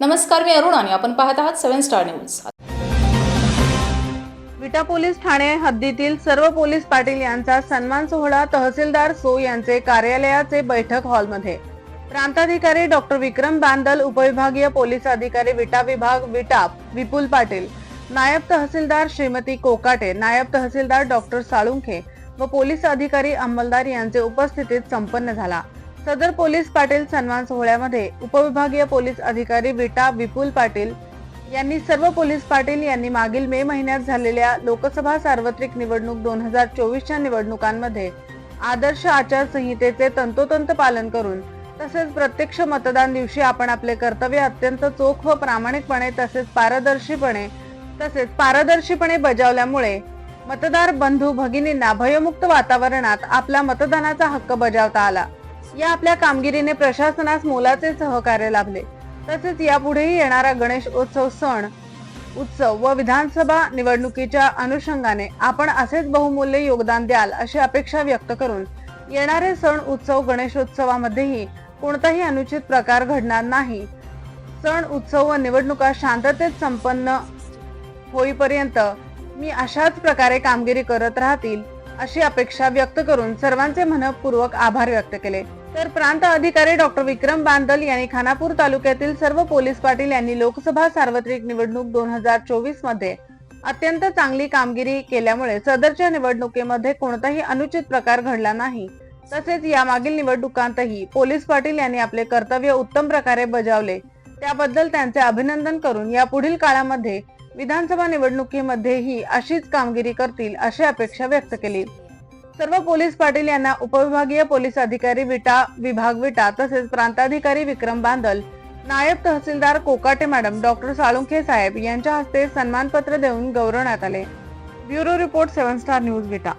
नमस्कार मी अरुण आणि आपण पाहत आहात seven star news. Vita police Thane हद्दीतील सर्व पोलीस पाटील यांचा सन्मान सोहळा तहसीलदार सो यांचे कार्यालयाचे बैठक हॉलमध्ये. प्रांताधिकारी डॉक्टर विक्रम बांदल उपविभागीय पोलीस अधिकारी विटा विभाग विटा विपुल पाटील नायब तहसीलदार श्रीमती कोकाटे नायब तहसीलदार डॉक्टर साळुंखे व पोलीस अधिकारी अंमलदार यांचे उपस्थितीत संपन्न झाला. सदर पोलीस पाटील सन्मान सोहळ्यामध्ये उपविभागीय पोलीस अधिकारी विटा विपुल पाटील यांनी सर्व पोलीस पाटील यांनी मागील मे महिन्यात झालेल्या लोकसभा सार्वत्रिक निवडणूक दोन हजार चोवीसच्या निवडणुकांमध्ये आदर्श आचारसंहितेचे तंतोतंत पालन करून तसेच प्रत्यक्ष मतदान दिवशी आपण आपले कर्तव्य अत्यंत चोख व प्रामाणिकपणे तसेच पारदर्शीपणे तसेच पारदर्शीपणे बजावल्यामुळे मतदार बंधू भगिनींना भयमुक्त वातावरणात आपला मतदानाचा हक्क बजावता आला. या आपल्या कामगिरीने प्रशासनास मोलाचे सहकार्य लाभले. तसेच यापुढेही येणारा गणेश उत्सव सण उत्सव व विधानसभा निवडणुकीच्या अनुषंगाने आपण असेच बहुमूल्य योगदान द्याल अशी अपेक्षा व्यक्त करून येणारे सण उत्सव गणेशोत्सवामध्येही कोणताही अनुचित प्रकार घडणार नाही. सण उत्सव व निवडणुका शांततेत संपन्न होईपर्यंत मी अशाच प्रकारे कामगिरी करत राहतील अशी अपेक्षा व्यक्त करून सर्वांचे मनपूर्वक आभार व्यक्त केले. तर प्रांत अधिकारी डॉक्टर विक्रम बांदल यांनी खानापूर तालुक्यातील सर्व पोलीस पाटील यांनी लोकसभा सार्वत्रिक निवडणूक दोन हजार चोवीसमध्ये अत्यंत चांगली कामगिरी केल्यामुळे सदरच्या निवडणुकीमध्ये कोणताही अनुचित प्रकार घडला नाही. तसेच यामागील निवडणुकांतही पोलीस पाटील यांनी आपले कर्तव्य उत्तम प्रकारे बजावले. त्याबद्दल त्यांचे अभिनंदन करून या पुढील काळामध्ये विधानसभा निवडणुकीमध्येही अशीच कामगिरी करतील अशी अपेक्षा व्यक्त केली. सर्व पोलीस पाटील यांना उपविभागीय पोलीस अधिकारी विटा विभाग विटा तसेच प्रांताधिकारी विक्रम बांदल नायब तहसीलदार कोकाटे मॅडम डॉक्टर साळुंखे साहेब यांच्या हस्ते सन्मानपत्र देऊन गौरवण्यात आले. Bureau report seven star news Vita.